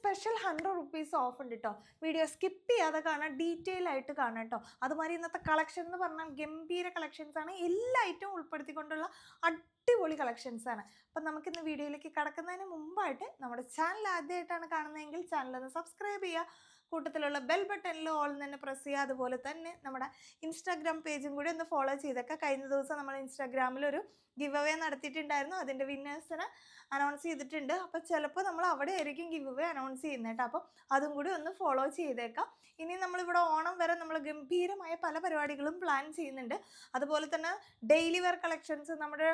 Special hundred rupees of ഉണ്ട് കേട്ടോ video skip ചെയ്യാതെ കാണാം ഡീറ്റെയിൽ ആയിട്ട് കാണാം കേട്ടോ അതുമാതിരി ഇന്നത്തെ കളക്ഷൻ എന്ന് പറഞ്ഞാൽ ഗംഭീര കളക്ഷൻസ് ആണ്. എല്ലാ ഐറ്റവും ഉൾപ്പെടുത്തിക്കൊണ്ടുള്ള അടിപൊളി കളക്ഷൻസ് ആണ്. അപ്പം നമുക്കിന്ന് വീഡിയോയിലേക്ക് കടക്കുന്നതിന് മുമ്പായിട്ട് നമ്മുടെ ചാനൽ ആദ്യമായിട്ടാണ് കാണുന്നതെങ്കിൽ ചാനൽ ഒന്ന് സബ്സ്ക്രൈബ് ചെയ്യുക. കൂട്ടത്തിലുള്ള ബെൽ ബട്ടണിൽ ഓൾ തന്നെ പ്രസ് ചെയ്യുക. അതുപോലെ തന്നെ നമ്മുടെ ഇൻസ്റ്റാഗ്രാം പേജും കൂടി ഒന്ന് ഫോളോ ചെയ്തൊക്കെ കഴിഞ്ഞ ദിവസം നമ്മൾ ഇൻസ്റ്റാഗ്രാമിൽ ഒരു ഗിവ് അവേ നടത്തിയിട്ടുണ്ടായിരുന്നു അതിന്റെ വിന്നേഴ്സിനെ അനൗൺസ് ചെയ്തിട്ടുണ്ട്. അപ്പോൾ ചിലപ്പോൾ നമ്മൾ അവിടെ ആയിരിക്കും ഗിവ് അവേ അനൗൺസ് ചെയ്യുന്നത് കേട്ടോ. അപ്പോൾ അതും കൂടി ഒന്ന് ഫോളോ ചെയ്തേക്കാം. ഇനി നമ്മളിവിടെ ഓണം വരെ നമ്മൾ ഗംഭീരമായ പല പരിപാടികളും പ്ലാൻ ചെയ്യുന്നുണ്ട്. അതുപോലെ തന്നെ ഡെയിലി വെയർ കളക്ഷൻസ് നമ്മുടെ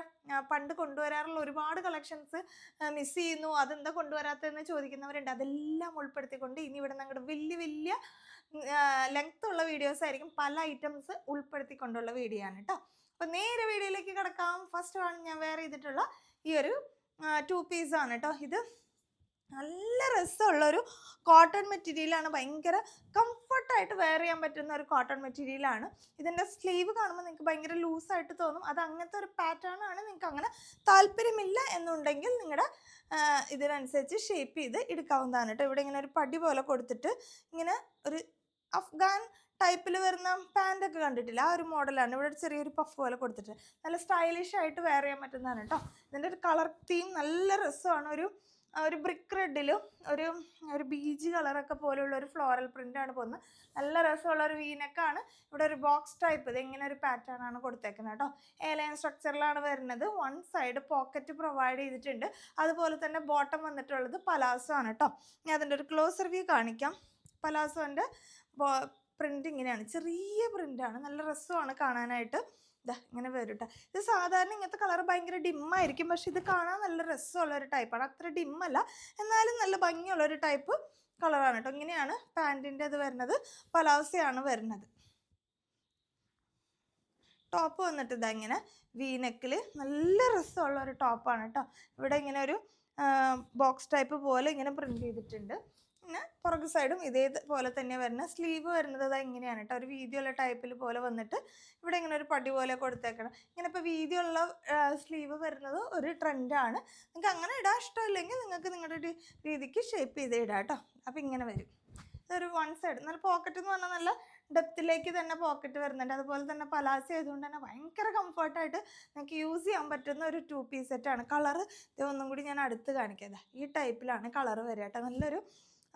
പണ്ട് കൊണ്ടുവരാറുള്ള ഒരുപാട് കളക്ഷൻസ് മിസ് ചെയ്യുന്നു. അതെന്താ കൊണ്ടുവരാത്തതെന്ന് ചോദിക്കുന്നവരുണ്ട്. അതെല്ലാം ഉൾപ്പെടുത്തിക്കൊണ്ട് ഇനി ഇവിടെ നിങ്ങളുടെ വലിയ വലിയ ലെങ്ത്തുള്ള വീഡിയോസ് ആയിരിക്കും പല ഐറ്റംസ് ഉൾപ്പെടുത്തിക്കൊണ്ടുള്ള വീഡിയോ ആണ് കേട്ടോ. അപ്പോൾ നേരെ വീഡിയോയിലേക്ക് കിടക്കാം. ഫസ്റ്റ് ആണ് ഞാൻ വേറെ ചെയ്തിട്ടുള്ള ഈ ഒരു ടു പീസാണ് കേട്ടോ ഇത് നല്ല രസമുള്ളൊരു കോട്ടൺ മെറ്റീരിയലാണ് ഭയങ്കര കംഫർട്ടായിട്ട് വെയർ ചെയ്യാൻ പറ്റുന്ന ഒരു കോട്ടൺ മെറ്റീരിയലാണ് ഇതിന്റെ സ്ലീവ് കാണുമ്പോൾ നിങ്ങൾക്ക് ഭയങ്കര ലൂസായിട്ട് തോന്നും. അത് അങ്ങനത്തെ ഒരു പാറ്റേൺ ആണ്. നിങ്ങൾക്ക് അങ്ങനെ താല്പര്യമില്ല എന്നുണ്ടെങ്കിൽ നിങ്ങളുടെ ഇതിനനുസരിച്ച് ഷേപ്പ് ചെയ്ത് എടുക്കാവുന്നതാണ് കേട്ടോ ഇവിടെ ഇങ്ങനെ ഒരു പടി പോലെ കൊടുത്തിട്ട് ഇങ്ങനെ ഒരു അഫ്ഗാൻ ടൈപ്പിൽ വരുന്ന പാന്റൊക്കെ കണ്ടിട്ടില്ല? ആ ഒരു മോഡലാണ് ഇവിടെ ചെറിയൊരു പഫ് പോലെ കൊടുത്തിട്ട്. നല്ല സ്റ്റൈലിഷ് ആയിട്ട് വെയർ ചെയ്യാൻ പറ്റുന്നതാണ് കേട്ടോ ഇതിന്റെ ഒരു കളർ തീം നല്ല രസമാണ്. ഒരു ഒരു ബ്രിക്ക് റെഡിലും ഒരു ഒരു ബീജ് കളറൊക്കെ പോലെയുള്ള ഒരു ഫ്ലോറൽ പ്രിന്റാണ് പോകുന്നത്. നല്ല രസമുള്ള ഒരു വീനക്കാണ് ഇവിടെ ഒരു ബോക്സ് ടൈപ്പ് ഇത് ഇങ്ങനെ ഒരു പാറ്റേൺ ആണ് കൊടുത്തേക്കുന്നത് കേട്ടോ ഏലൈൻ സ്ട്രക്ചറിലാണ് വരുന്നത്. വൺ സൈഡ് പോക്കറ്റ് പ്രൊവൈഡ് ചെയ്തിട്ടുണ്ട്. അതുപോലെ തന്നെ ബോട്ടം വന്നിട്ടുള്ളത് പലാസോ ആണ് കേട്ടോ ഞാൻ അതിന്റെ ഒരു ക്ലോസർ വ്യൂ കാണിക്കാം. പലാസോന്റെ പ്രിന്റ് ഇങ്ങനെയാണ്. ചെറിയ പ്രിന്റാണ് നല്ല രസമാണ് കാണാനായിട്ട്. ഇതാ ഇങ്ങനെ വരും കേട്ടോ ഇത് സാധാരണ ഇങ്ങനത്തെ കളർ ഭയങ്കര ഡിമ്മായിരിക്കും പക്ഷെ ഇത് കാണാൻ നല്ല രസമുള്ള ഒരു ടൈപ്പാണ് അത്ര ഡിമ്മല്ല എന്നാലും നല്ല ഭംഗിയുള്ള ഒരു ടൈപ്പ് കളറാണ് കേട്ടോ ഇങ്ങനെയാണ് പാന്റിന്റെ ഇത് വരുന്നത്. പലാവസയാണ് വരുന്നത്. ടോപ്പ് വന്നിട്ട് ഇതാ ഇങ്ങനെ വീനക്കിൽ നല്ല രസമുള്ള ഒരു ടോപ്പാണ് കേട്ടോ ഇവിടെ ഇങ്ങനെ ഒരു ബോക്സ് ടൈപ്പ് പോലെ ഇങ്ങനെ പ്രിന്റ് ചെയ്തിട്ടുണ്ട്. പിന്നെ പുറകു സൈഡും ഇതേപോലെ തന്നെ വരുന്ന സ്ലീവ് വരുന്നത് അതാ ഇങ്ങനെയാണ് കേട്ടോ ഒരു വീതിയുള്ള ടൈപ്പിൽ പോലെ വന്നിട്ട് ഇവിടെ ഇങ്ങനെ ഒരു പടി പോലെ കൊടുത്തേക്കണം. ഇങ്ങനെ ഇപ്പോൾ വീതിയുള്ള സ്ലീവ് വരുന്നത് ഒരു ട്രെൻഡാണ് നിങ്ങൾക്ക് അങ്ങനെ ഇടാൻ ഇഷ്ടമില്ലെങ്കിൽ നിങ്ങൾക്ക് നിങ്ങളുടെ രീതിക്ക് ഷേപ്പ് ചെയ്ത് ഇടാം കേട്ടോ അപ്പോൾ ഇങ്ങനെ വരും. ഇതൊരു വൺ സൈഡ് നല്ല പോക്കറ്റ് എന്ന് പറഞ്ഞാൽ നല്ല ഡെപ്തിലേക്ക് തന്നെ പോക്കറ്റ് വരുന്നുണ്ട്. അതുപോലെ തന്നെ പലാസി ആയതുകൊണ്ട് തന്നെ ഭയങ്കര കംഫർട്ടായിട്ട് നിങ്ങൾക്ക് യൂസ് ചെയ്യാൻ പറ്റുന്ന ഒരു ടു പീസ് സെറ്റാണ് കളറ് ഒന്നും കൂടി ഞാൻ അടുത്ത് കാണിക്കാം. ഈ ടൈപ്പിലാണ് കളറ് വരിക കേട്ടോ നല്ലൊരു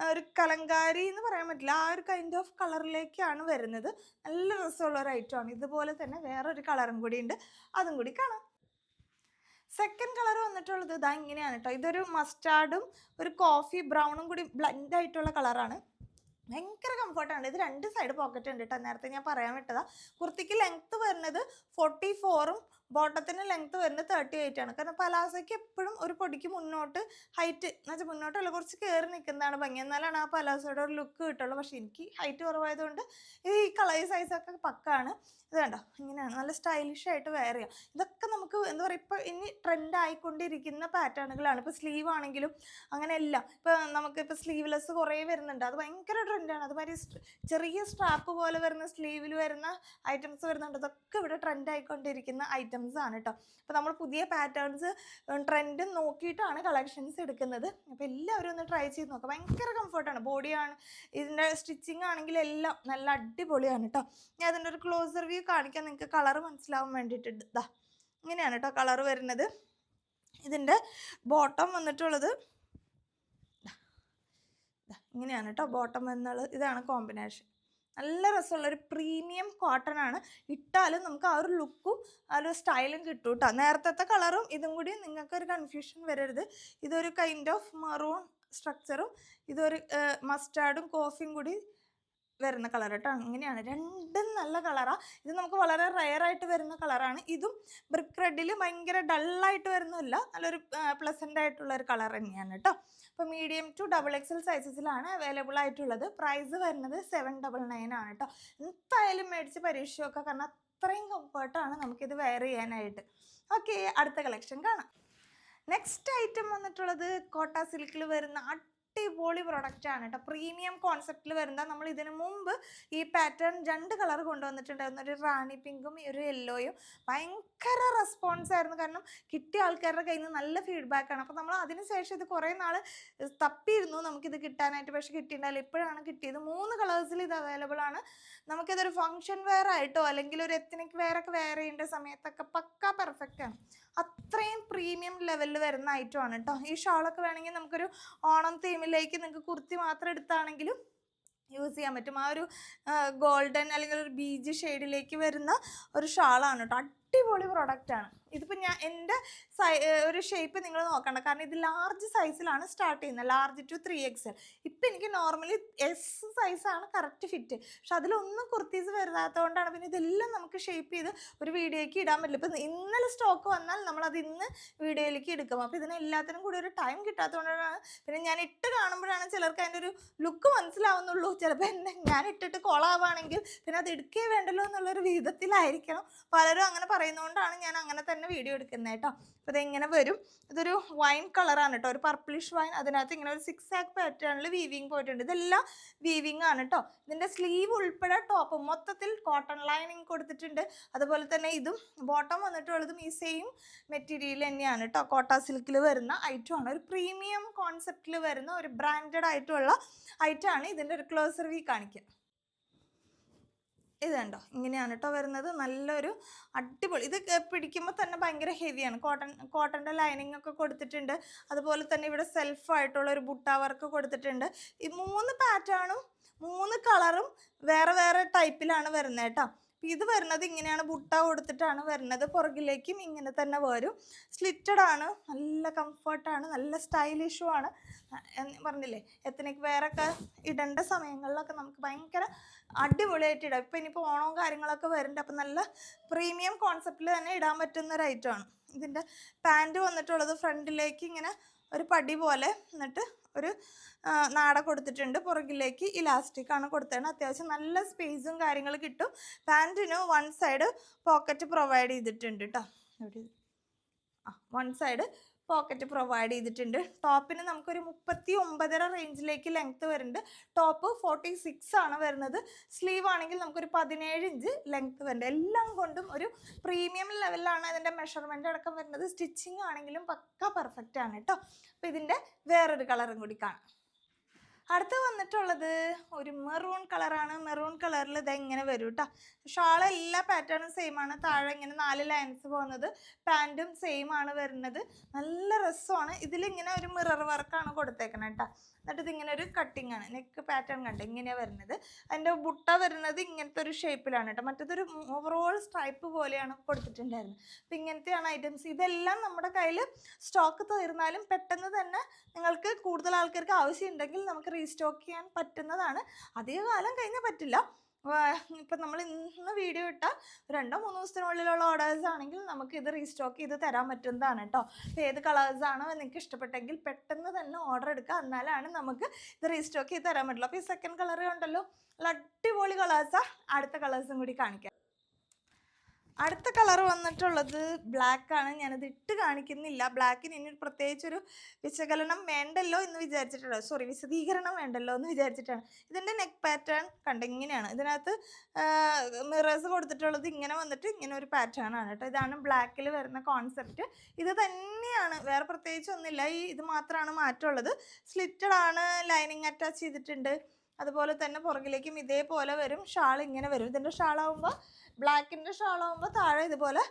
ഒരു കലങ്കാരി എന്ന് പറയാൻ പറ്റില്ല. ആ ഒരു കൈൻഡ് ഓഫ് കളറിലേക്കാണ് വരുന്നത്. നല്ല രസമുള്ള ഒരു ഐറ്റം ആണ്. ഇതുപോലെ തന്നെ വേറൊരു കളറും കൂടി ഉണ്ട്. അതും കൂടി കാണാം. സെക്കൻഡ് കളർ വന്നിട്ടുള്ളത് ഇതാ ഇങ്ങനെയാണ് കേട്ടോ ഇതൊരു മസ്റ്റാർഡും ഒരു കോഫി ബ്രൗണും കൂടി ബ്ലെൻഡ് ആയിട്ടുള്ള കളറാണ് ഭയങ്കര കംഫർട്ടാണ് ഇത് രണ്ട് സൈഡ് പോക്കറ്റ് ഉണ്ട് കേട്ടോ നേരത്തെ ഞാൻ പറയാൻ വിട്ടതാ. കുർത്തിക്ക് ലെങ്ത്ത് വരുന്നത് ഫോർട്ടി ഫോറും ബോട്ടത്തിന് ലെങ്ത് വരുന്നത് തേർട്ടി എയ്റ്റ് ആണ്. കാരണം പലാസയ്ക്ക് എപ്പോഴും ഒരു പൊടിക്ക് മുന്നോട്ട് ഹൈറ്റ് എന്ന് വെച്ചാൽ മുന്നോട്ടല്ല കുറച്ച് കയറി നിൽക്കുന്നതാണ് ഭംഗി. എന്നാലാണ് ആ പലാസയുടെ ഒരു ലുക്ക് കിട്ടുള്ളൂ. പക്ഷേ എനിക്ക് ഹൈറ്റ് കുറവായതുകൊണ്ട് ഈ കളർ സൈസൊക്കെ പക്കാണ്. ഇത് കണ്ടോ? ഇങ്ങനെയാണ്. നല്ല സ്റ്റൈലിഷ് ആയിട്ട് വെയർ ചെയ്യാം. ഇതൊക്കെ നമുക്ക് എന്താ പറയുക ഇപ്പോൾ ഇനി ട്രെൻഡ് ആയിക്കൊണ്ടിരിക്കുന്ന പാറ്റേണുകളാണ്. ഇപ്പോൾ സ്ലീവ് ആണെങ്കിലും അങ്ങനെ എല്ലാം. ഇപ്പോൾ നമുക്കിപ്പോൾ സ്ലീവ് സ്ലീവ്ലെസ് കുറേ വരുന്നുണ്ട്. അത് ഭയങ്കര ട്രെൻഡാണ് അതുമാതിരി ചെറിയ സ്ട്രാപ്പ് പോലെ വരുന്ന സ്ലീവിൽ വരുന്ന ഐറ്റംസ് വരുന്നുണ്ട്. അതൊക്കെ ഇവിടെ ട്രെൻഡ് ആയിക്കൊണ്ടിരിക്കുന്ന ഐറ്റംസ് ആണ് കേട്ടോ അപ്പോൾ നമ്മൾ പുതിയ പാറ്റേൺസ് ട്രെൻഡ് നോക്കിയിട്ടാണ് കളക്ഷൻസ് എടുക്കുന്നത്. അപ്പോൾ എല്ലാവരും ഒന്ന് ട്രൈ ചെയ്ത് നോക്കാം. ഭയങ്കര കംഫർട്ടാണ് ബോഡിയാണ് ഇതിന്റെ സ്റ്റിച്ചിങ് ആണെങ്കിൽ എല്ലാം നല്ല അടിപൊളിയാണ് കേട്ടോ ഞാൻ അതിന്റെ ഒരു ക്ലോസർ വ്യൂ കാണിക്കാൻ നിങ്ങൾക്ക് കളർ മനസ്സിലാവാൻ വേണ്ടിയിട്ട് ഇതാ ഇങ്ങനെയാണ് കേട്ടോ കളർ വരുന്നത്. ഇതിന്റെ ബോട്ടം വന്നിട്ടുള്ളത് ഇങ്ങനെയാണ് കേട്ടോ ബോട്ടം എന്നുള്ളത് ഇതാണ് കോമ്പിനേഷൻ നല്ല രസമുള്ള ഒരു പ്രീമിയം കോട്ടൺ ആണ്. ഇട്ടാലും നമുക്ക് ആ ഒരു ലുക്കും ആ ഒരു സ്റ്റൈലും കിട്ടും കേട്ടോ നേരത്തെ കളറും ഇതും കൂടി നിങ്ങൾക്ക് ഒരു കൺഫ്യൂഷൻ വരരുത്. ഇതൊരു കൈൻഡ് ഓഫ് മറൂൺ സ്ട്രക്ചറും ഇതൊരു മസ്റ്റാർഡും കോഫിയും കൂടി വരുന്ന കളർ കേട്ടോ. അങ്ങനെയാണ്. രണ്ടും നല്ല കളറാണ് ഇത് നമുക്ക് വളരെ റയർ ആയിട്ട് വരുന്ന കളറാണ് ഇതും ബ്രിക്ക് റെഡിൽ ഭയങ്കര ഡള്ളായിട്ട് വരുന്നില്ല നല്ലൊരു പ്ലസന്റ് ആയിട്ടുള്ള ഒരു കളർ തന്നെയാണ് കേട്ടോ. അപ്പോൾ മീഡിയം ടു ഡബിൾ എക്സൽ സൈസസിലാണ് അവൈലബിൾ ആയിട്ടുള്ളത്. പ്രൈസ് വരുന്നത് സെവൻ ഡബിൾ നയൻ ആണ് കേട്ടോ. എന്തായാലും മേടിച്ച് പരീക്ഷ വെക്കുക കാരണം അത്രയും കംഫർട്ടാണ് നമുക്കിത് വെയർ ചെയ്യാനായിട്ട്. ഓക്കെ അടുത്ത കളക്ഷൻ കാണാം. നെക്സ്റ്റ് ഐറ്റം വന്നിട്ടുള്ളത് കോട്ട സിൽക്കിൽ വരുന്ന അടിപൊളി ആണ് കേട്ടോ പ്രീമിയം കോൺസെപ്റ്റിൽ വരുന്ന നമ്മൾ ഇതിനു മുമ്പ് ഈ പാറ്റേൺ രണ്ട് കളർ കൊണ്ടുവന്നിട്ടുണ്ടായിരുന്നു. ഒരു റാണി പിങ്കും ഒരു യെല്ലോയും ഭയങ്കര റെസ്പോൺസ് ആയിരുന്നു. കാരണം കിട്ടിയ ആൾക്കാരുടെ കയ്യിൽ നിന്ന് നല്ല ഫീഡ്ബാക്ക് ആണ്. അപ്പോൾ നമ്മൾ അതിനുശേഷം ഇത് കുറേ നാൾ തപ്പിയിരുന്നു നമുക്കിത് കിട്ടാനായിട്ട്. പക്ഷെ കിട്ടിയിട്ടുണ്ടായില്ല ഇപ്പോഴാണ് കിട്ടിയത്. മൂന്ന് കളേഴ്സിൽ ഇത് അവൈലബിൾ ആണ്. നമുക്കിതൊരു ഫംഗ്ഷൻ വെയർ ആയിട്ടോ അല്ലെങ്കിൽ ഒരു എത്തനിക് വെയറൊക്കെ വെയർ ചെയ്യേണ്ട സമയത്തൊക്കെ പക്ക പെർഫെക്റ്റ് ആണ്. അത്രയും പ്രീമിയം ലെവലിൽ വരുന്ന ഐറ്റം ആണ് കേട്ടോ ഈ ഷാളൊക്കെ വേണമെങ്കിൽ നമുക്കൊരു ഓണം തീമിലേക്ക് നിങ്ങൾക്ക് കുർത്തി മാത്രം എടുത്താണെങ്കിലും യൂസ് ചെയ്യാൻ പറ്റും. ആ ഒരു ഗോൾഡൻ അല്ലെങ്കിൽ ഒരു ബീജ് ഷെയ്ഡിലേക്ക് വരുന്ന ഒരു ഷാളാണ് കേട്ടോ. അടിപൊളി പ്രൊഡക്റ്റാണ് ഇതിപ്പോൾ ഞാൻ എന്റെ സൈ ഒരു ഷേപ്പ് നിങ്ങൾ നോക്കണ്ട. കാരണം ഇത് ലാർജ് സൈസിലാണ് സ്റ്റാർട്ട് ചെയ്യുന്നത്. ലാർജ് ടു ത്രീ എക്സ് ഇപ്പം എനിക്ക് നോർമലി എസ് സൈസാണ് കറക്റ്റ് ഫിറ്റ് പക്ഷെ അതിലൊന്നും കുർത്തീസ് വരുതാത്തതുകൊണ്ടാണ് പിന്നെ ഇതെല്ലാം നമുക്ക് ഷേപ്പ് ചെയ്ത് ഒരു വീഡിയോയ്ക്ക് ഇടാൻ പറ്റില്ല. ഇപ്പം ഇന്നലെ സ്റ്റോക്ക് വന്നാൽ നമ്മളത് ഇന്ന് വീഡിയോയിലേക്ക് എടുക്കും. അപ്പോൾ ഇതിന് എല്ലാത്തിനും കൂടി ഒരു ടൈം കിട്ടാത്തതുകൊണ്ടാണ് പിന്നെ ഞാൻ ഇട്ട് കാണുമ്പോഴാണ് ചിലർക്ക് അതിന്റെ ഒരു ലുക്ക് മനസ്സിലാവുന്നുള്ളൂ. ചിലപ്പോൾ എന്നെ ഞാൻ ഇട്ടിട്ട് കൊളാവാണെങ്കിൽ പിന്നെ അത് എടുക്കേ വേണ്ടല്ലോ എന്നുള്ളൊരു വിധത്തിലായിരിക്കണം. പലരും അങ്ങനെ പറയുന്നതുകൊണ്ടാണ് ഞാൻ അങ്ങനെ തന്നെ വീഡിയോ എടുക്കുന്നത് കേട്ടോ അപ്പോൾ ഇതെങ്ങനെ വരും. ഇതൊരു വൈൻ കളറാണ് കേട്ടോ ഒരു പർപ്പിളിഷ് വൈൻ അതിനകത്ത് ഇങ്ങനെ ഒരു സിക്സ് ആക്ക് പാറ്റേണിൽ വീവിങ് പോയിട്ടുണ്ട്. ഇതെല്ലാം വീവിങ് ആണ് കേട്ടോ ഇതിന്റെ സ്ലീവ് ഉൾപ്പെടെ ടോപ്പ് മൊത്തത്തിൽ കോട്ടൺ ലൈനിങ് കൊടുത്തിട്ടുണ്ട്. അതുപോലെ തന്നെ ഇതും ബോട്ടം വന്നിട്ടുള്ളതും ഈ സെയിം മെറ്റീരിയൽ തന്നെയാണ് കേട്ടോ കോട്ട സിൽക്കിൽ വരുന്ന ഐറ്റം ആണ്. ഒരു പ്രീമിയം കോൺസെപ്റ്റിൽ വരുന്ന ഒരു ബ്രാൻഡഡ് ആയിട്ടുള്ള ഐറ്റമാണ് ഇതിന്റെ ഒരു ക്ലോസർ വീ കാണിക്കുക ഇത് കണ്ടോ? ഇങ്ങനെയാണ് കേട്ടോ വരുന്നത്. നല്ലൊരു അടിപൊളി. ഇത് പിടിക്കുമ്പോൾ തന്നെ ഭയങ്കര ഹെവിയാണ് കോട്ടൺ കോട്ടന്റെ ലൈനിങ് ഒക്കെ കൊടുത്തിട്ടുണ്ട്. അതുപോലെ തന്നെ ഇവിടെ സെൽഫായിട്ടുള്ള ഒരു ബുട്ട വർക്ക് കൊടുത്തിട്ടുണ്ട്. ഈ മൂന്ന് പാറ്റേണും മൂന്ന് കളറും വേറെ വേറെ ടൈപ്പിലാണ് വരുന്നത് കേട്ടോ ഇത് വരുന്നത് ഇങ്ങനെയാണ്. ബുട്ട കൊടുത്തിട്ടാണ് വരുന്നത്. പുറകിലേക്കും ഇങ്ങനെ തന്നെ വരും. സ്ലിറ്റഡ് ആണ്. നല്ല കംഫർട്ടാണ് നല്ല സ്റ്റൈലിഷും ആണ്. പറഞ്ഞില്ലേ പറഞ്ഞില്ലേ? വേറെ വേറൊക്കെ ഇടേണ്ട സമയങ്ങളിലൊക്കെ നമുക്ക് ഭയങ്കര അടിപൊളിയായിട്ട് ഇടാം. ഇപ്പം ഇനിയിപ്പോൾ ഓണവും കാര്യങ്ങളൊക്കെ വരുന്നുണ്ട്. അപ്പം നല്ല പ്രീമിയം കോൺസെപ്റ്റിൽ തന്നെ ഇടാൻ പറ്റുന്ന ഒരു ഐറ്റമാണ് ഇതിന്റെ പാന്റ് വന്നിട്ടുള്ളത് ഫ്രണ്ടിലേക്ക് ഇങ്ങനെ ഒരു പടി പോലെ. എന്നിട്ട് ഒരു നാട കൊടുത്തിട്ടുണ്ട്. പുറകിലേക്ക് ഇലാസ്റ്റിക് ആണ് കൊടുത്തത് അത്യാവശ്യം നല്ല സ്പേസും കാര്യങ്ങൾ കിട്ടും. പാന്റിന് വൺ സൈഡ് പോക്കറ്റ് പ്രൊവൈഡ് ചെയ്തിട്ടുണ്ട് കേട്ടോ വൺ സൈഡ് പോക്കറ്റ് പ്രൊവൈഡ് ചെയ്തിട്ടുണ്ട്. ടോപ്പിന് നമുക്കൊരു മുപ്പത്തി ഒമ്പതര റേഞ്ചിലേക്ക് ലെങ്ത്ത് വരുന്നുണ്ട്. ടോപ്പ് ഫോർട്ടി സിക്സ് ആണ് വരുന്നത്. സ്ലീവ് ആണെങ്കിൽ നമുക്കൊരു പതിനേഴ് ഇഞ്ച് ലെങ്ത്ത് വരുന്നുണ്ട്. എല്ലാം കൊണ്ടും ഒരു പ്രീമിയം ലെവലിലാണ് അതിന്റെ മെഷർമെന്റ് അടക്കം വരുന്നത്. സ്റ്റിച്ചിങ് ആണെങ്കിലും പക്ക പെർഫെക്റ്റ് ആണ് കേട്ടോ. അപ്പോൾ ഇതിന്റെ വേറൊരു കളറും കൂടി കാണാം. അടുത്ത് വന്നിട്ടുള്ളത് ഒരു മെറൂൺ കളറാണ് മെറൂൺ കളറിൽ ഇത് എങ്ങനെ വരും കേട്ടോ ഷാൾ എല്ലാ പാറ്റേണും സെയിം ആണ്. താഴെ ഇങ്ങനെ നാല് ലൈൻസ് പോകുന്നത്. പാന്റും സെയിം ആണ് വരുന്നത്. നല്ല രസമാണ്. ഇതിലിങ്ങനെ ഒരു മിറർ വർക്കാണ് കൊടുത്തേക്കണം കേട്ടോ എന്നിട്ട് ഇതിങ്ങനെ ഒരു കട്ടിങ് ആണ്. നെക്ക് പാറ്റേൺ കണ്ട്? ഇങ്ങനെയാണ് വരുന്നത്. അതിന്റെ ബുട്ട വരുന്നത് ഇങ്ങനത്തെ ഒരു ഷേപ്പിലാണ് കേട്ടോ മറ്റേതൊരു ഓവറോൾ സ്ട്രൈപ്പ് പോലെയാണ് കൊടുത്തിട്ടുണ്ടായിരുന്നത് അപ്പം ഇങ്ങനത്തെയാണ് ഐറ്റംസ് ഇതെല്ലാം നമ്മുടെ കയ്യിൽ സ്റ്റോക്ക് തീർന്നാലും പെട്ടെന്ന് തന്നെ നിങ്ങൾക്ക് കൂടുതൽ ആൾക്കാർക്ക് ആവശ്യമുണ്ടെങ്കിൽ നമുക്ക് റീസ്റ്റോക്ക് ചെയ്യാൻ പറ്റുന്നതാണ്. അധിക കാലം കഴിഞ്ഞാൽ പറ്റില്ല. ഇപ്പം നമ്മൾ ഇന്ന് വീഡിയോ ഇട്ട രണ്ടോ മൂന്നോ ദിവസത്തിനുള്ളിലുള്ള ഓർഡേഴ്സ് ആണെങ്കിൽ നമുക്ക് ഇത് റീസ്റ്റോക്ക് ചെയ്ത് തരാൻ പറ്റുന്നതാണ് കേട്ടോ അപ്പോൾ ഏത് കളേഴ്സാണോ നിങ്ങൾക്ക് ഇഷ്ടപ്പെട്ടെങ്കിൽ പെട്ടെന്ന് തന്നെ ഓർഡർ എടുക്കുക. എന്നാലാണ് നമുക്ക് ഇത് റീസ്റ്റോക്ക് ചെയ്ത് തരാൻ പറ്റുള്ളൂ. അപ്പോൾ ഈ സെക്കൻഡ് കളർ ഉണ്ടല്ലോ. അടിപൊളി കളേഴ്സാണ് അടുത്ത കളേഴ്സും കൂടി കാണിക്കാം. അടുത്ത കളർ വന്നിട്ടുള്ളത് ബ്ലാക്ക് ആണ് ഞാനത് ഇട്ട് കാണിക്കുന്നില്ല. ബ്ലാക്കിന് ഇനി പ്രത്യേകിച്ചൊരു വിശകലനം വേണ്ടല്ലോ എന്ന് വിചാരിച്ചിട്ടാണ്. സോറി വിശദീകരണം വേണ്ടല്ലോ എന്ന് വിചാരിച്ചിട്ടാണ്. ഇതിന്റെ നെക്ക് പാറ്റേൺ കണ്ട ഇങ്ങനെയാണ്. ഇതിനകത്ത് മിറേഴ്സ് കൊടുത്തിട്ടുള്ളത് ഇങ്ങനെ വന്നിട്ട് ഇങ്ങനെ ഒരു പാറ്റേൺ ആണ് കേട്ടോ. ഇതാണ് ബ്ലാക്കിൽ വരുന്ന കോൺസെപ്റ്റ് ഇത് തന്നെയാണ്. വേറെ പ്രത്യേകിച്ചൊന്നുമില്ല ഈ ഇത് മാത്രമാണ് മാറ്റമുള്ളത്. സ്ലിറ്റഡ് ആണ് ലൈനിങ് അറ്റാച്ച് ചെയ്തിട്ടുണ്ട്. അതുപോലെ തന്നെ പുറകിലേക്കും ഇതേപോലെ വരും. ഷാൾ ഇങ്ങനെ വരും. ഇതിന്റെ ഷാളാവുമ്പോൾ ബ്ലാക്കിന്റെ ഷാളാകുമ്പോൾ താഴെ ഇതുപോലെ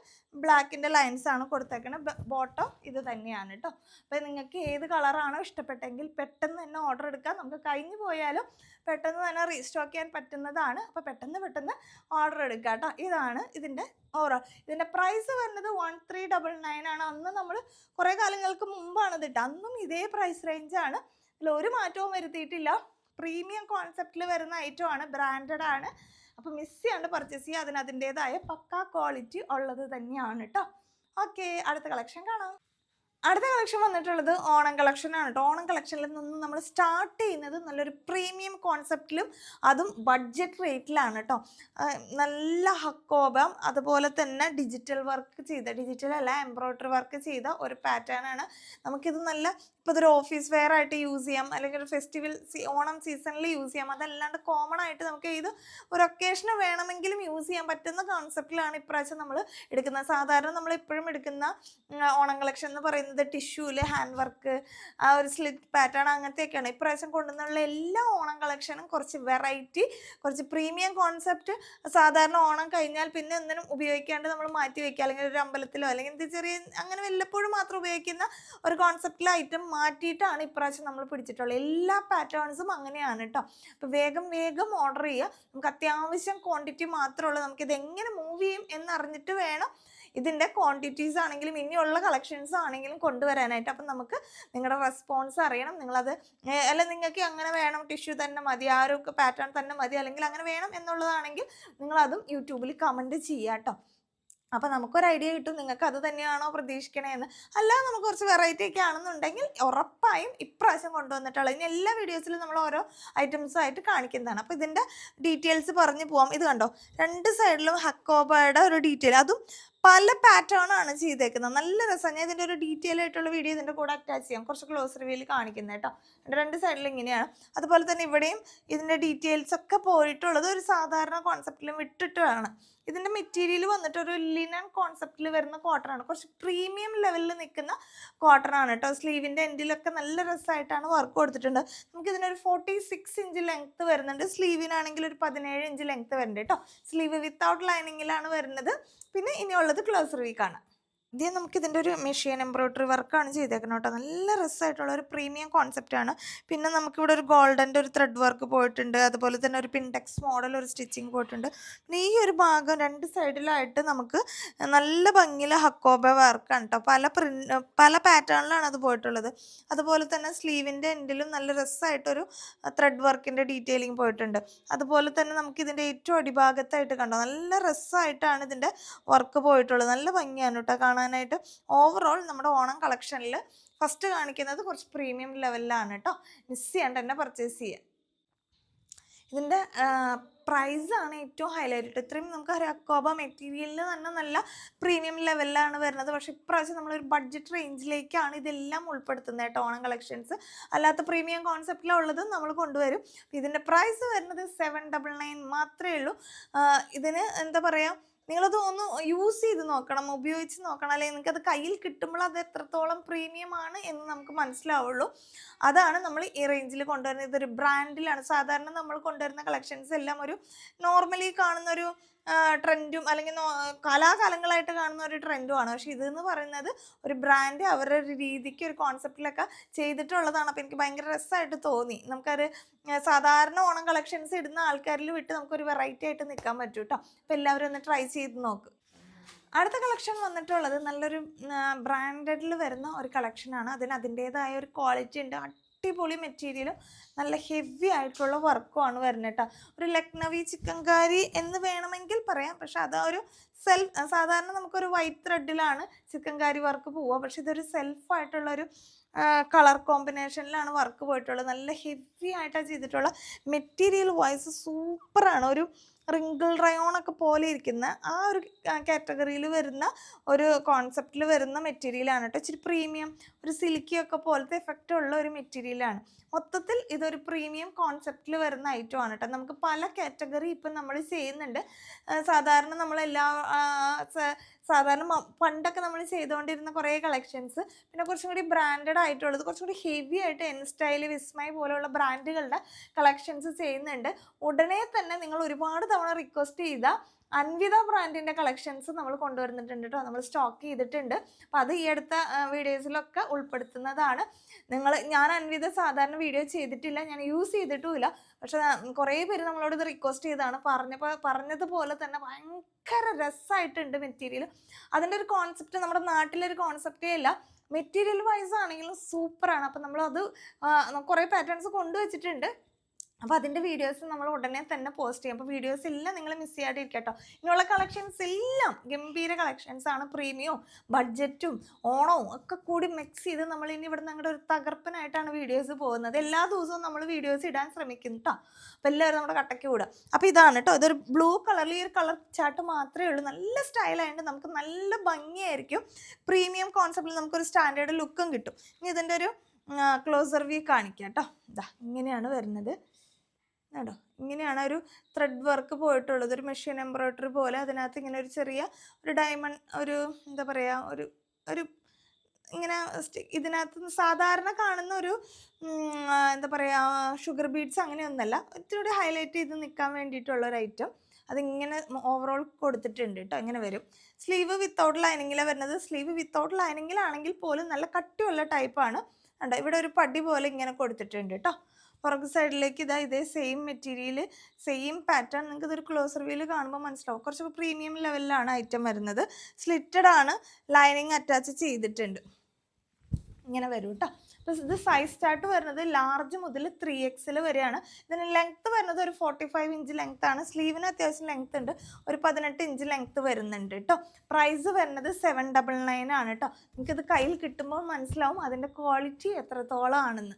ബ്ലാക്കിന്റെ ലൈൻസ് ആണ് കൊടുത്തേക്കുന്നത് ബോട്ടം ഇത് തന്നെയാണ് കേട്ടോ അപ്പോൾ നിങ്ങൾക്ക് ഏത് കളറാണോ ഇഷ്ടപ്പെട്ടെങ്കിൽ പെട്ടെന്ന് തന്നെ ഓർഡർ എടുക്കാം. നമുക്ക് കഴിഞ്ഞു പോയാലും പെട്ടെന്ന് തന്നെ റീസ്റ്റോക്ക് ചെയ്യാൻ പറ്റുന്നതാണ്. അപ്പോൾ പെട്ടെന്ന് പെട്ടെന്ന് ഓർഡർ എടുക്കുക കേട്ടോ ഇതാണ് ഇതിന്റെ ഓവറോൾ ഇതിന്റെ പ്രൈസ് വരുന്നത് വൺ ത്രീ ഡബിൾ നയൻ ആണ്. അന്ന് നമ്മൾ കുറേ കാലങ്ങൾക്ക് മുമ്പാണ് ഇതിട്ട് അന്നും ഇതേ പ്രൈസ് റേഞ്ചാണ് ഇതിൽ ഒരു മാറ്റവും വരുത്തിയിട്ടില്ല. പ്രീമിയം കോൺസെപ്റ്റിൽ വരുന്ന ഐറ്റമാണ് ബ്രാൻഡഡ് ആണ്. അപ്പോൾ മിസ് ചെയ്യാണ്ട് പർച്ചേസ് ചെയ്യുക അതിന് അതിന്റെതായ പക്ക ക്വാളിറ്റി ഉള്ളത് തന്നെയാണ് കേട്ടോ ഓക്കെ അടുത്ത കളക്ഷൻ കാണാം. അടുത്ത കളക്ഷൻ വന്നിട്ടുള്ളത് ഓണം കളക്ഷനാണ് കേട്ടോ ഓണം കളക്ഷനിൽ നിന്ന് നമ്മൾ സ്റ്റാർട്ട് ചെയ്യുന്നത് നല്ലൊരു പ്രീമിയം കോൺസെപ്റ്റിലും അതും ബഡ്ജറ്റ് റേറ്റിലാണ് കേട്ടോ നല്ല ഹക്കോബം അതുപോലെ തന്നെ ഡിജിറ്റൽ വർക്ക് ചെയ്ത ഡിജിറ്റൽ അല്ല എംബ്രോയ്ഡറി വർക്ക് ചെയ്ത ഒരു പാറ്റേൺ ആണ്. നമുക്കിത് നല്ല ഇപ്പോൾ ഇതൊരു ഓഫീസ് വെയർ ആയിട്ട് യൂസ് ചെയ്യാം അല്ലെങ്കിൽ ഒരു ഫെസ്റ്റിവൽ ഓണം സീസണിൽ യൂസ് ചെയ്യാം. അതല്ലാണ്ട് കോമൺ ആയിട്ട് നമുക്ക് ഇത് ഒരു ഒക്കേഷന് വേണമെങ്കിലും യൂസ് ചെയ്യാൻ പറ്റുന്ന കോൺസെപ്റ്റിലാണ് ഇപ്രാവശ്യം നമ്മൾ എടുക്കുന്നത്. സാധാരണ നമ്മൾ എപ്പോഴും എടുക്കുന്ന ഓണം കളക്ഷൻ എന്ന് പറയുന്നത് ടിഷ്യൂൽ ഹാൻഡ് വർക്ക് ആ ഒരു സ്ലിറ്റ് പാറ്റേൺ അങ്ങനത്തെയൊക്കെയാണ്. ഇപ്രാവശ്യം കൊണ്ടുവന്നുള്ള എല്ലാ ഓണം കളക്ഷനും കുറച്ച് വെറൈറ്റി കുറച്ച് പ്രീമിയം കോൺസെപ്റ്റ് സാധാരണ ഓണം കഴിഞ്ഞാൽ പിന്നെ ഒന്നിനും ഉപയോഗിക്കാണ്ട് നമ്മൾ മാറ്റി വയ്ക്കുക അല്ലെങ്കിൽ ഒരു അമ്പലത്തിലോ അല്ലെങ്കിൽ ചെറിയ അങ്ങനെ വല്ലപ്പോഴും മാത്രം ഉപയോഗിക്കുന്ന ഒരു കോൺസെപ്റ്റിലെ ഐറ്റം മാറ്റിയിട്ടാണ് ഇപ്രാവശ്യം നമ്മൾ പിടിച്ചിട്ടുള്ളത്. എല്ലാ പാറ്റേൺസും അങ്ങനെയാണ് കേട്ടോ അപ്പോൾ വേഗം വേഗം ഓർഡർ ചെയ്യുക. നമുക്ക് അത്യാവശ്യം ക്വാണ്ടിറ്റി മാത്രമുള്ളൂ നമുക്കിത് എങ്ങനെ മൂവ് ചെയ്യും എന്നറിഞ്ഞിട്ട് വേണം ഇതിന്റെ ക്വാണ്ടിറ്റീസ് ആണെങ്കിലും ഇനിയുള്ള കളക്ഷൻസ് ആണെങ്കിലും കൊണ്ടുവരാനായിട്ട്. അപ്പം നമുക്ക് നിങ്ങളുടെ റെസ്പോൺസ് അറിയണം. നിങ്ങളത് അല്ല നിങ്ങൾക്ക് അങ്ങനെ വേണം ടിഷ്യൂ തന്നെ മതി. ആ ഒരു പാറ്റേൺ തന്നെ മതി. അല്ലെങ്കിൽ അങ്ങനെ വേണം എന്നുള്ളതാണെങ്കിൽ നിങ്ങളതും യൂട്യൂബിൽ കമന്റ് ചെയ്യാം കേട്ടോ അപ്പോൾ നമുക്കൊരു ഐഡിയ കിട്ടും നിങ്ങൾക്ക് അത് തന്നെയാണോ പ്രതീക്ഷിക്കണേന്ന്. അല്ല നമുക്ക് കുറച്ച് വെറൈറ്റി ഒക്കെ ആണെന്നുണ്ടെങ്കിൽ ഉറപ്പായും ഇപ്രാവശ്യം കൊണ്ടുവന്നിട്ടുള്ളത് ഇനി എല്ലാ വീഡിയോസിലും നമ്മൾ ഓരോ ഐറ്റംസും ആയിട്ട് കാണിക്കുന്നതാണ്. അപ്പോൾ ഇതിന്റെ ഡീറ്റെയിൽസ് പറഞ്ഞു പോവാം. ഇത് കണ്ടോ? രണ്ട് സൈഡിലും ഹക്കോബയുടെ ഒരു ഡീറ്റെയിൽ അതും പല പാറ്റേൺ ആണ് ചെയ്തേക്കുന്നത്. നല്ല രസമാണ് ഞാൻ ഇതിന്റെ ഒരു ഡീറ്റെയിൽ ആയിട്ടുള്ള വീഡിയോ ഇതിന്റെ കൂടെ അറ്റാച്ച് ചെയ്യാം. കുറച്ച് ക്ലോസ് റിവ്യൂവിൽ കാണിക്കുന്നത് കേട്ടോ. രണ്ട് സൈഡിൽ ഇങ്ങനെയാണ്. അതുപോലെ തന്നെ ഇവിടെയും ഇതിന്റെ ഡീറ്റെയിൽസ് ഒക്കെ പോയിട്ടുള്ളത് ഒരു സാധാരണ കോൺസെപ്റ്റിലും വിട്ടിട്ടാണ് ഇതിന്റെ മെറ്റീരിയൽ വന്നിട്ട് ഒരു ലിനൻ കോൺസെപ്റ്റിൽ വരുന്ന കോട്ടൺ ആണ്. കുറച്ച് പ്രീമിയം ലെവലിൽ നിൽക്കുന്ന കോട്ടൺ ആണ് കേട്ടോ. സ്ലീവിന്റെ എൻഡിലൊക്കെ നല്ല രസമായിട്ടാണ് വർക്ക് കൊടുത്തിട്ടുണ്ട്. നമുക്ക് ഇതിനൊരു ഫോർട്ടി സിക്സ് ഇഞ്ച് ലെങ്ത്ത് വരുന്നുണ്ട് സ്ലീവിനാണെങ്കിൽ ഒരു പതിനേഴ് ഇഞ്ച് ലെങ്ത്ത് വരുന്നുണ്ട് കേട്ടോ. സ്ലീവ് വിത്തൗട്ട് ലൈനിങ്ങിലാണ് വരുന്നത്. പിന്നെ ഇനിയുള്ളത് ക്ലോസ് റിവീക്കാണ് ഇത് നമുക്ക് ഇതിന്റെ ഒരു മെഷീൻ എംബ്രോയിഡറി വർക്കാണ് ചെയ്തേക്കുന്നത് കേട്ടോ. നല്ല രസമായിട്ടുള്ള ഒരു പ്രീമിയം കോൺസെപ്റ്റാണ് പിന്നെ നമുക്കിവിടെ ഒരു ഗോൾഡന്റെ ഒരു ത്രെഡ് വർക്ക് പോയിട്ടുണ്ട്. അതുപോലെ തന്നെ ഒരു പിൻടെക്സ് മോഡൽ ഒരു സ്റ്റിച്ചിങ് പോയിട്ടുണ്ട്. പിന്നെ ഈ ഒരു ഭാഗം രണ്ട് സൈഡിലായിട്ട് നമുക്ക് നല്ല ഭംഗിയിൽ ഹക്കോബ വർക്കാണ് കേട്ടോ. പല പ്രിൻ പല പാറ്റേണിലാണ് അത് പോയിട്ടുള്ളത്. അതുപോലെ തന്നെ സ്ലീവിന്റെ എൻഡിലും നല്ല രസമായിട്ടൊരു ത്രെഡ് വർക്കിന്റെ ഡീറ്റെയിലിംഗ് പോയിട്ടുണ്ട്. അതുപോലെ തന്നെ നമുക്ക് ഇതിന്റെ ഏറ്റവും അടിഭാഗത്തായിട്ട് കണ്ടോ? നല്ല രസമായിട്ടാണ് ഇതിന്റെ വർക്ക് പോയിട്ടുള്ളത്. നല്ല ഭംഗിയാണ് കേട്ടോ കാണാനായിട്ട് ഓവറോൾ നമ്മുടെ ഓണം കളക്ഷനിൽ ഫസ്റ്റ് കാണിക്കുന്നത് കുറച്ച് പ്രീമിയം ലെവലിലാണ് കേട്ടോ മിസ് ചെയ്യാണ്ട് തന്നെ പർച്ചേസ് ചെയ്യുക ഇതിന്റെ പ്രൈസാണ് ഏറ്റവും ഹൈലൈറ്റ് ഇത്രയും നമുക്ക് അക്കോബ മെറ്റീരിയലിൽ തന്നെ നല്ല പ്രീമിയം ലെവലിലാണ് വരുന്നത്. പക്ഷേ ഇപ്രാവശ്യം നമ്മളൊരു ബഡ്ജറ്റ് റേഞ്ചിലേക്കാണ് ഇതെല്ലാം ഉൾപ്പെടുത്തുന്നത് കേട്ടോ ഓണം കളക്ഷൻസ് അല്ലാത്ത പ്രീമിയം കോൺസെപ്റ്റിലുള്ളത് നമ്മൾ കൊണ്ടുവരും. ഇതിന്റെ പ്രൈസ് വരുന്നത് സെവൻ ഡബിൾ നയൻ മാത്രമേ ഉള്ളൂ. ഇതിന് എന്താ പറയുക നിങ്ങളത് ഒന്ന് യൂസ് ചെയ്ത് നോക്കണം ഉപയോഗിച്ച് നോക്കണം. അല്ലെങ്കിൽ നിങ്ങൾക്ക് അത് കയ്യിൽ കിട്ടുമ്പോൾ അത് എത്രത്തോളം പ്രീമിയം ആണ് എന്ന് നമുക്ക് മനസ്സിലാവുള്ളൂ. അതാണ് നമ്മൾ ഈ റേഞ്ചിൽ കൊണ്ടുവരുന്നത്. ഇതൊരു ബ്രാൻഡിലാണ് സാധാരണ നമ്മൾ കൊണ്ടുവരുന്ന കളക്ഷൻസ് എല്ലാം ഒരു നോർമലി കാണുന്ന ഒരു ട്രെൻഡും അല്ലെങ്കിൽ കലാകാലങ്ങളായിട്ട് കാണുന്ന ഒരു ട്രെൻഡുമാണ്. പക്ഷേ ഇതെന്ന് പറയുന്നത് ഒരു ബ്രാൻഡ് അവരുടെ ഒരു രീതിക്ക് ഒരു കോൺസെപ്റ്റിലൊക്കെ ചെയ്തിട്ടുള്ളതാണ്. അപ്പോൾ എനിക്ക് ഭയങ്കര രസമായിട്ട് തോന്നി. നമുക്കൊരു സാധാരണ ഓണം കളക്ഷൻസ് ഇടുന്ന ആൾക്കാരിൽ വിട്ട് നമുക്കൊരു വെറൈറ്റി ആയിട്ട് നിൽക്കാൻ പറ്റും കേട്ടോ അപ്പോൾ എല്ലാവരും ഒന്ന് ട്രൈ ചെയ്ത് നോക്ക്. അടുത്ത കളക്ഷൻ വന്നിട്ടുള്ളത് നല്ലൊരു ബ്രാൻഡഡിൽ വരുന്ന ഒരു കളക്ഷനാണ്. അതിന് അതിന്റേതായ ഒരു ക്വാളിറ്റി ഉണ്ട്. അടിപൊളി മെറ്റീരിയലും നല്ല ഹെവി ആയിട്ടുള്ള വർക്കുമാണ് വരുന്നത് കേട്ടോ ഒരു ലക്നവി ചിക്കൻകാരി എന്ന് വേണമെങ്കിൽ പറയാം. പക്ഷെ അത് ഒരു സെൽഫ് സാധാരണ നമുക്കൊരു വൈറ്റ് ത്രെഡിലാണ് ചിക്കൻകാരി വർക്ക് പോവുക. പക്ഷെ ഇതൊരു സെൽഫായിട്ടുള്ള ഒരു കളർ കോമ്പിനേഷനിലാണ് വർക്ക് പോയിട്ടുള്ളത്. നല്ല ഹെവി ആയിട്ടാണ് ചെയ്തിട്ടുള്ള മെറ്റീരിയൽ വൈസ് സൂപ്പറാണ് ഒരു റിങ്കിൾ റയോൺ ഒക്കെ പോലെ ഇരിക്കുന്ന ആ ഒരു കാറ്റഗറിയിൽ വരുന്ന ഒരു കോൺസെപ്റ്റിൽ വരുന്ന മെറ്റീരിയലാണ് കേട്ടോ ഇച്ചിരി പ്രീമിയം ഒരു സിൽക്കി ഒക്കെ പോലത്തെ എഫക്റ്റ് ഉള്ള ഒരു മെറ്റീരിയലാണ് മൊത്തത്തിൽ ഇതൊരു പ്രീമിയം കോൺസെപ്റ്റിൽ വരുന്ന ഐറ്റം ആണ് കേട്ടോ നമുക്ക് പല കാറ്റഗറി ഇപ്പം നമ്മൾ ചെയ്യുന്നുണ്ട്. സാധാരണ നമ്മളെല്ലാ സാധാരണ പണ്ടൊക്കെ നമ്മൾ ചെയ്തുകൊണ്ടിരുന്ന കുറേ കളക്ഷൻസ് പിന്നെ കുറച്ചും കൂടി ബ്രാൻഡഡ് ആയിട്ടുള്ളത് കുറച്ചും കൂടി ഹെവി ആയിട്ട് എൻ സ്റ്റൈൽ വിസ്മൈ പോലെയുള്ള ബ്രാൻഡുകളുടെ കളക്ഷൻസ് ചെയ്യുന്നുണ്ട്. ഉടനെ തന്നെ നിങ്ങൾ ഒരുപാട് തവണ റിക്വസ്റ്റ് ചെയ്ത അൻവിത ബ്രാൻഡിന്റെ കളക്ഷൻസ് നമ്മൾ കൊണ്ടുവരുന്നിട്ടുണ്ട് കേട്ടോ നമ്മൾ സ്റ്റോക്ക് ചെയ്തിട്ടുണ്ട്. അപ്പോൾ അത് ഈ അടുത്ത വീഡിയോസിലൊക്കെ ഉൾപ്പെടുത്തുന്നതാണ്. നിങ്ങൾ ഞാൻ അൻവിത സാധാരണ വീഡിയോ ചെയ്തിട്ടില്ല. ഞാൻ യൂസ് ചെയ്തിട്ടുമില്ല. പക്ഷെ കുറേ പേര് നമ്മളോട് ഇത് റിക്വസ്റ്റ് ചെയ്താണ് പറഞ്ഞപ്പോൾ പറഞ്ഞതുപോലെ തന്നെ ഭയങ്കര രസമായിട്ടുണ്ട് മെറ്റീരിയൽ അതിന്റെ ഒരു കോൺസെപ്റ്റ് നമ്മുടെ നാട്ടിലൊരു കോൺസെപ്റ്റേ അല്ല. മെറ്റീരിയൽ വൈസ് ആണെങ്കിലും സൂപ്പറാണ് അപ്പം നമ്മളത് കുറേ പാറ്റേൺസ് കൊണ്ടുവച്ചിട്ടുണ്ട്. അപ്പോൾ അതിന്റെ വീഡിയോസ് നമ്മൾ ഉടനെ തന്നെ പോസ്റ്റ് ചെയ്യും. അപ്പോൾ വീഡിയോസ് എല്ലാം നിങ്ങൾ മിസ് ചെയ്യാതെ ഇരിക്കട്ടോ ഇനിയുള്ള കളക്ഷൻസ് എല്ലാം ഗംഭീര കളക്ഷൻസ് ആണ്. പ്രീമിയവും ബഡ്ജറ്റും ഓണവും ഒക്കെ കൂടി മിക്സ് ചെയ്ത് നമ്മൾ ഇനി ഇവിടെ നിങ്ങളുടെ ഒരു തകർപ്പനായിട്ടാണ് വീഡിയോസ് പോകുന്നത്. എല്ലാ ദിവസവും നമ്മൾ വീഡിയോസ് ഇടാൻ ശ്രമിക്കും കേട്ടോ അപ്പോൾ എല്ലാവരും നമ്മുടെ കട്ടയ്ക്ക് കൂടുക അപ്പോൾ ഇതാണ് കേട്ടോ ഇതൊരു ബ്ലൂ കളറിൽ ഈ ഒരു കളർ ചാട്ട് മാത്രമേ ഉള്ളൂ. നല്ല സ്റ്റൈലായതുകൊണ്ട് നമുക്ക് നല്ല ഭംഗിയായിരിക്കും. പ്രീമിയം കോൺസെപ്റ്റിൽ നമുക്കൊരു സ്റ്റാൻഡേർഡ് ലുക്കും കിട്ടും. ഇനി ഇതിന്റെ ഒരു ക്ലോസർ വ്യൂ കാണിക്കാം കേട്ടോ ഇതാ ഇങ്ങനെയാണ് വരുന്നത്. കേട്ടോ ഇങ്ങനെയാണ് ഒരു ത്രെഡ് വർക്ക് പോയിട്ടുള്ളത്. ഒരു മെഷീൻ എംബ്രോയ്ഡറി പോലെ അതിനകത്ത് ഇങ്ങനെ ഒരു ചെറിയ ഒരു ഡയമണ്ട് ഒരു എന്താ പറയുക ഒരു ഒരു ഇങ്ങനെ ഇതിനകത്ത് സാധാരണ കാണുന്ന ഒരു എന്താ പറയുക ഷുഗർ ബീഡ്സ് അങ്ങനെയൊന്നല്ല. ഇത്തിരി ഹൈലൈറ്റ് ചെയ്ത് നിൽക്കാൻ വേണ്ടിയിട്ടുള്ള ഒരു ഐറ്റം അതിങ്ങനെ ഓവറോൾ കൊടുത്തിട്ടുണ്ട് കേട്ടോ ഇങ്ങനെ വരും. സ്ലീവ് വിത്തൗട്ട് ലൈനിങ്ങിലാണ് വരുന്നത്. സ്ലീവ് വിത്തൗട്ട് ലൈനിങ്ങിലാണെങ്കിൽ പോലും നല്ല കട്ടിയുള്ള ടൈപ്പാണ് കണ്ടോ? ഇവിടെ ഒരു പടി പോലെ ഇങ്ങനെ കൊടുത്തിട്ടുണ്ട് കേട്ടോ പുറകു സൈഡിലേക്ക് ഇതാ ഇതേ സെയിം മെറ്റീരിയൽ സെയിം പാറ്റേൺ നിങ്ങൾക്ക് ഇതൊരു ക്ലോസർ വീൽ കാണുമ്പോൾ മനസ്സിലാവും. കുറച്ച് പ്രീമിയം ലെവലിലാണ് ഐറ്റം വരുന്നത്. സ്ലിറ്റഡ് ആണ് ലൈനിങ് അറ്റാച്ച് ചെയ്തിട്ടുണ്ട്. ഇങ്ങനെ വരും കേട്ടോ അപ്പോൾ ഇത് സൈസ് സ്റ്റാർട്ട് വരുന്നത് ലാർജ് മുതൽ ത്രീ എക്സിൽ വരെയാണ്. ഇതിന് ലെങ്ത്ത് വരുന്നത് ഒരു ഫോർട്ടി ഫൈവ് ഇഞ്ച് ലെങ്ത് ആണ് സ്ലീവിന് അത്യാവശ്യം ലെങ്ത് ഉണ്ട്. ഒരു പതിനെട്ട് ഇഞ്ച് ലെങ്ത് വരുന്നുണ്ട് കേട്ടോ പ്രൈസ് വരുന്നത് സെവൻ ഡബിൾ നയൻ ആണ് കേട്ടോ നിങ്ങൾക്കിത് കയ്യിൽ കിട്ടുമ്പോൾ മനസ്സിലാവും അതിന്റെ ക്വാളിറ്റി എത്രത്തോളം ആണെന്ന്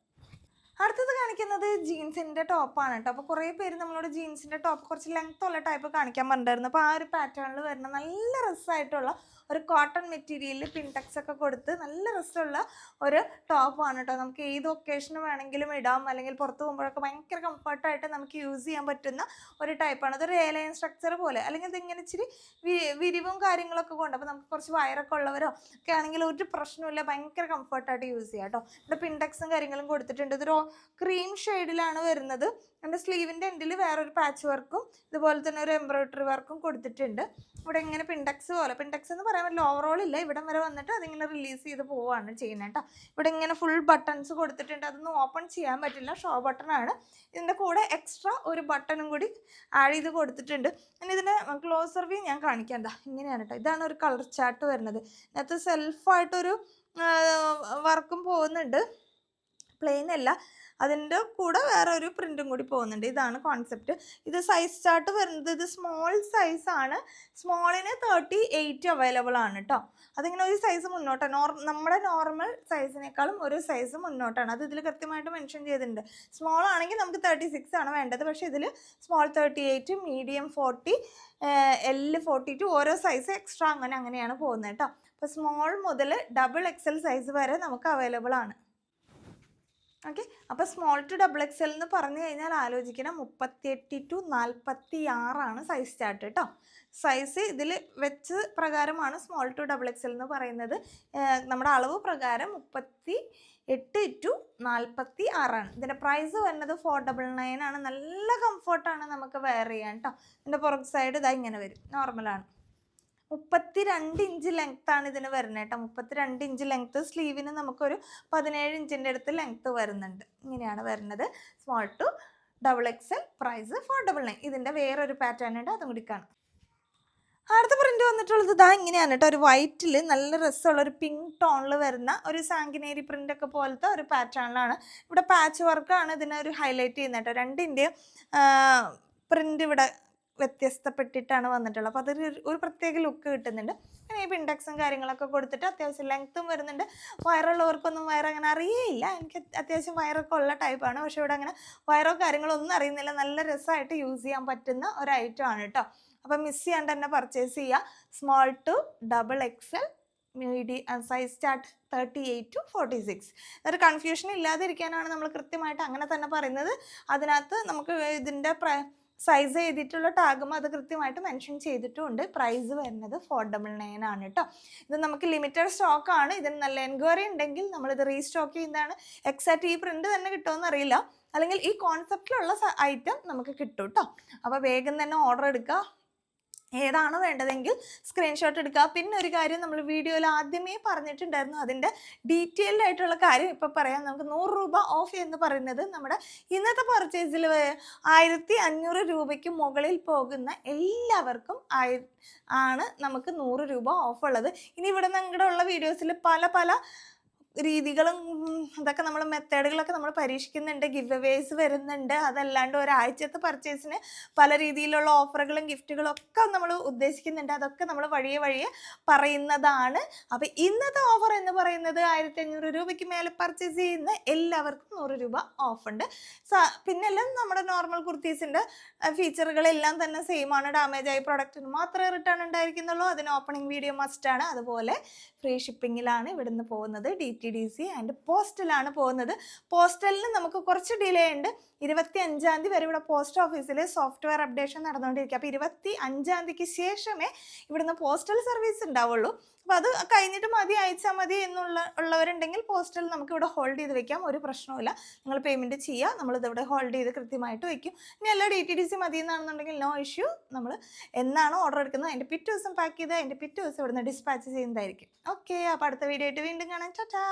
അടുത്തത് കാണിക്കുന്നത് ജീൻസിന്റെ ടോപ്പാണ് കേട്ടോ അപ്പോൾ കുറേ പേര് നമ്മളോട് ജീൻസിന്റെ ടോപ്പ് കുറച്ച് ലെങ്ത് ഉള്ള ടൈപ്പ് കാണിക്കാൻ പറഞ്ഞിട്ടുണ്ടായിരുന്നു. അപ്പോൾ ആ ഒരു പാറ്റേണിൽ വരുന്ന നല്ല രസമായിട്ടുള്ള ഒരു കോട്ടൺ മെറ്റീരിയലിൽ പിൻടെക്സ് ഒക്കെ കൊടുത്ത് നല്ല രസമുള്ള ഒരു ടോപ്പാണ് കേട്ടോ നമുക്ക് ഏത് ഒക്കേഷന് വേണമെങ്കിലും ഇടാം. അല്ലെങ്കിൽ പുറത്ത് പോകുമ്പോഴൊക്കെ ഭയങ്കര കംഫർട്ടായിട്ട് നമുക്ക് യൂസ് ചെയ്യാൻ പറ്റുന്ന ഒരു ടൈപ്പാണ് അതൊരു എയർലൈൻ സ്ട്രക്ചർ പോലെ. അല്ലെങ്കിൽ ഇതിങ്ങനെ ഇച്ചിരി വിരിവും കാര്യങ്ങളൊക്കെ കൊണ്ട് അപ്പോൾ നമുക്ക് കുറച്ച് വയറൊക്കെ ഉള്ളവരോ ഒക്കെ ആണെങ്കിൽ ഒരു പ്രശ്നമില്ല ഭയങ്കര കംഫർട്ടായിട്ട് യൂസ് ചെയ്യാം കേട്ടോ ഇവിടെ പിൻടെക്സും കാര്യങ്ങളും കൊടുത്തിട്ടുണ്ട്. ഇതൊരു ക്രീം ഷെയ്ഡിലാണ് വരുന്നത്. എന്റെ സ്ലീവിന്റെ എൻഡിൽ വേറൊരു പാച്ച് വർക്കും ഇതുപോലെ തന്നെ ഒരു എംബ്രോയിഡറി വർക്കും കൊടുത്തിട്ടുണ്ട്. ഇവിടെ ഇങ്ങനെ പിണ്ടക്സ് പോലെ. പിണ്ടക്സ് എന്ന് പറയാൻ പറ്റില്ല ഓവറോൾ ഇല്ല. ഇവിടം വരെ വന്നിട്ട് അതിങ്ങനെ റിലീസ് ചെയ്ത് പോവുകയാണ് ചെയ്യുന്നത് കേട്ടോ. ഇവിടെ ഇങ്ങനെ ഫുൾ ബട്ടൺസ് കൊടുത്തിട്ടുണ്ട്. അതൊന്നും ഓപ്പൺ ചെയ്യാൻ പറ്റില്ല. ഷോ ബട്ടൺ ആണ്. ഇതിന്റെ കൂടെ എക്സ്ട്രാ ഒരു ബട്ടണും കൂടി ആഡ് ചെയ്ത് കൊടുത്തിട്ടുണ്ട്. ഇനി ഇതിന്റെ ക്ലോസർ വ്യൂ ഞാൻ കാണിക്കാം. എന്താ ഇങ്ങനെയാണ് കേട്ടോ. ഇതാണ് ഒരു കളർ ചാർട്ട് വരുന്നത്. ഇതിനകത്ത് സെൽഫായിട്ടൊരു വർക്കും പോകുന്നുണ്ട്. പ്ലെയിൻ അല്ല. അതിന്റെ കൂടെ വേറെ ഒരു പ്രിന്റും കൂടി പോകുന്നുണ്ട്. ഇതാണ് കോൺസെപ്റ്റ് ഇത് സൈസ് ചാർട്ട് വരുന്നത് ഇത് സ്മോൾ സൈസാണ് സ്മോളിന് തേർട്ടി എയ്റ്റ് അവൈലബിൾ ആണ് കേട്ടോ അതിങ്ങനെ ഒരു സൈസ് മുന്നോട്ടാണ് നമ്മുടെ നോർമൽ സൈസിനേക്കാളും ഒരു സൈസ് മുന്നോട്ടാണ്. അത് ഇതിൽ കൃത്യമായിട്ട് മെൻഷൻ ചെയ്തിട്ടുണ്ട്. സ്മോൾ ആണെങ്കിൽ നമുക്ക് തേർട്ടി സിക്സ് ആണ് വേണ്ടത്. പക്ഷേ ഇതിൽ small thirty eight medium forty L forty two ഓരോ സൈസ് എക്സ്ട്രാ അങ്ങനെ അങ്ങനെയാണ് പോകുന്നത് കേട്ടോ അപ്പോൾ സ്മോൾ മുതൽ ഡബിൾ എക്സൽ സൈസ് വരെ നമുക്ക് അവൈലബിൾ ആണ്. ഓക്കെ അപ്പോൾ small to double X L എന്ന് പറഞ്ഞു കഴിഞ്ഞാൽ ആലോചിക്കണം മുപ്പത്തിയെട്ട് ടു നാൽപ്പത്തി ആറാണ് സൈസ് ചാർട്ട് കേട്ടോ സൈസ് ഇതിൽ വെച്ച് പ്രകാരമാണ് small to double X L എന്ന് പറയുന്നത്. നമ്മുടെ അളവ് പ്രകാരം മുപ്പത്തി എട്ട് ടു നാൽപ്പത്തി ആറാണ് ഇതിന്റെ പ്രൈസ് വരുന്നത് ഫോർ ഡബിൾ നയൻ ആണ്. നല്ല കംഫർട്ടാണ് നമുക്ക് വെയർ ചെയ്യാൻ കേട്ടോ ഇതിന്റെ പുറക് സൈഡ് ഇതാ ഇങ്ങനെ വരും. നോർമലാണ് മുപ്പത്തി രണ്ട് ഇഞ്ച് ലെങ്ത് ആണ് ഇതിന് വരുന്നത് കേട്ടോ. മുപ്പത്തി രണ്ട് ഇഞ്ച് ലെങ്ത്ത് സ്ലീവിന് നമുക്കൊരു പതിനേഴ് ഇഞ്ചിന്റെ അടുത്ത് ലെങ്ത്ത് വരുന്നുണ്ട്. ഇങ്ങനെയാണ് വരുന്നത്. Small to double XL price four double nine ഇതിന്റെ വേറൊരു പാറ്റേൺ ഉണ്ട്. അതും കൂടി കാണാം. അടുത്ത പ്രിന്റ് വന്നിട്ടുള്ളത് ഇതാ ഇങ്ങനെയാണ് കേട്ടോ. ഒരു വൈറ്റിൽ നല്ല രസമുള്ള ഒരു പിങ്ക് ടോണിൽ വരുന്ന ഒരു സാങ്കിനേരി പ്രിന്റ് ഒക്കെ പോലത്തെ ഒരു പാറ്റേണിലാണ് ഇവിടെ പാച്ച് വർക്കാണ് ഇതിനെ ഒരു ഹൈലൈറ്റ് ചെയ്യുന്നത് കേട്ടോ. രണ്ടിന്റെയും പ്രിന്റ് ഇവിടെ വ്യത്യസ്തപ്പെട്ടിട്ടാണ് വന്നിട്ടുള്ളത്. അപ്പോൾ അതൊരു ഒരു പ്രത്യേക ലുക്ക് കിട്ടുന്നുണ്ട്. പിന്നെ ഈ പിൻഡെക്സും കാര്യങ്ങളൊക്കെ കൊടുത്തിട്ട് അത്യാവശ്യം ലെങ്ത്തും വരുന്നുണ്ട്. വയറുള്ളവർക്കൊന്നും വയർ അങ്ങനെ അറിയേയില്ല. എനിക്ക് അത്യാവശ്യം വയറൊക്കെ ഉള്ള ടൈപ്പാണ് പക്ഷെ ഇവിടെ അങ്ങനെ വയറോ കാര്യങ്ങളോ ഒന്നും അറിയുന്നില്ല. നല്ല രസമായിട്ട് യൂസ് ചെയ്യാൻ പറ്റുന്ന ഒരു ഐറ്റം ആണ് കേട്ടോ അപ്പം മിസ് ചെയ്യാണ്ട് തന്നെ പർച്ചേസ് ചെയ്യുക small to double XL medium size start thirty eight to forty six ഒരു കൺഫ്യൂഷൻ ഇല്ലാതിരിക്കാനാണ് നമ്മൾ കൃത്യമായിട്ട് അങ്ങനെ തന്നെ പറയുന്നത്. അതിനകത്ത് നമുക്ക് ഇതിന്റെ സൈസ് ചെയ്തിട്ടുള്ള ടാഗും അത് കൃത്യമായിട്ട് മെൻഷൻ ചെയ്തിട്ടുമുണ്ട് പ്രൈസ് വരുന്നത് ഫോർ ഡബിൾ നയൻ ആണ് കേട്ടോ ഇത് നമുക്ക് ലിമിറ്റഡ് സ്റ്റോക്ക് ആണ്. ഇതിന് നല്ല എൻക്വയറി ഉണ്ടെങ്കിൽ നമ്മളിത് റീസ്റ്റോക്ക് ചെയ്യുന്നതാണ്. എക്സാക്ട് ഈ പ്രിന്റ് തന്നെ കിട്ടുമെന്ന് അറിയില്ല. അല്ലെങ്കിൽ ഈ കോൺസെപ്റ്റിലുള്ള ഐറ്റം നമുക്ക് കിട്ടും കേട്ടോ അപ്പോൾ വേഗം തന്നെ ഓർഡർ എടുക്കുക ഏതാണോ വേണ്ടതെങ്കിൽ സ്ക്രീൻഷോട്ട് എടുക്കുക. പിന്നെ ഒരു കാര്യം നമ്മൾ വീഡിയോയിൽ ആദ്യമേ പറഞ്ഞിട്ടുണ്ടായിരുന്നു. അതിന്റെ ഡീറ്റെയിൽഡ് ആയിട്ടുള്ള കാര്യം ഇപ്പോൾ പറയാം. നമുക്ക് നൂറ് രൂപ ഓഫ് എന്ന് പറയുന്നത് നമ്മുടെ ഇന്നത്തെ പർച്ചേസിൽ ആയിരത്തി അഞ്ഞൂറ് രൂപയ്ക്ക് മുകളിൽ പോകുന്ന എല്ലാവർക്കും ആയി ആണ് നമുക്ക് നൂറ് രൂപ ഓഫ് ഉള്ളത്. ഇനി ഇവിടെ നിങ്ങളുടെ ഉള്ള വീഡിയോസിൽ പല പല രീതികളും അതൊക്കെ നമ്മൾ മെത്തേഡുകളൊക്കെ നമ്മൾ പരീക്ഷിക്കുന്നുണ്ട് ഗിവ് അവേസ് വരുന്നുണ്ട്. അതല്ലാണ്ട് ഒരാഴ്ചത്തെ പർച്ചേസിന് പല രീതിയിലുള്ള ഓഫറുകളും ഗിഫ്റ്റുകളും ഒക്കെ നമ്മൾ ഉദ്ദേശിക്കുന്നുണ്ട്. അതൊക്കെ നമ്മൾ വഴിയെ വഴിയെ പറയുന്നതാണ്. അപ്പോൾ ഇന്നത്തെ ഓഫർ എന്ന് പറയുന്നത് ആയിരത്തി അഞ്ഞൂറ് രൂപയ്ക്ക് മേലെ പർച്ചേസ് ചെയ്യുന്ന എല്ലാവർക്കും നൂറ് രൂപ ഓഫ് ഉണ്ട് പിന്നെ നമ്മുടെ നോർമൽ കുർത്തീസിന്റെ ഫീച്ചറുകളെല്ലാം തന്നെ സെയിം ആണ്. ഡാമേജ് ആയ പ്രൊഡക്റ്റിന് മാത്രമേ റിട്ടേൺ ഉണ്ടായിരിക്കുന്നുള്ളൂ. അതിന് ഓപ്പണിംഗ് വീഡിയോ മസ്റ്റാണ് അതുപോലെ ഫ്രീ ഷിപ്പിങ്ങിലാണ് ഇവിടുന്ന് പോകുന്നത്. D T D C and പോസ്റ്റലാണ് പോകുന്നത്. പോസ്റ്റലിന് നമുക്ക് കുറച്ച് ഡിലേ ഉണ്ട്. ഇരുപത്തി അഞ്ചാം തീയതി വരെ ഇവിടെ പോസ്റ്റ് ഓഫീസിൽ സോഫ്റ്റ്വെയർ അപ്ഡേഷൻ നടന്നുകൊണ്ടിരിക്കുക. അപ്പോൾ ഇരുപത്തി അഞ്ചാം തീയതിക്ക് ശേഷമേ ഇവിടുന്ന് പോസ്റ്റൽ സർവീസ് ഉണ്ടാവുള്ളൂ. അപ്പോൾ അത് കഴിഞ്ഞിട്ട് മതി അയച്ചാൽ മതി എന്നുള്ള ഉള്ളവരുണ്ടെങ്കിൽ പോസ്റ്റൽ നമുക്ക് ഇവിടെ ഹോൾഡ് ചെയ്ത് വെക്കാം. ഒരു പ്രശ്നവുമില്ല. നിങ്ങൾ പേയ്മെന്റ് ചെയ്യുക. നമ്മളിത് ഇവിടെ ഹോൾഡ് ചെയ്ത് കൃത്യമായിട്ട് വയ്ക്കും ഇനി എല്ലാ ഡി ടി ഡി സി മതി എന്നാണെന്നുണ്ടെങ്കിൽ നോ ഇഷ്യൂ നമ്മൾ എന്നാണോ ഓർഡർ എടുക്കുന്നത്? അതിന്റെ പിറ്റേ ദിവസം പാക്ക് ചെയ്ത് അതിന്റെ പിറ്റേ ദിവസം ഇവിടുന്ന് ഡിസ്പാച്ച് ചെയ്യുന്നതായിരിക്കും. ഓക്കെ അപ്പോൾ അടുത്ത വീഡിയോ ആയിട്ട് വീണ്ടും കാണാം. ചാറ്റാ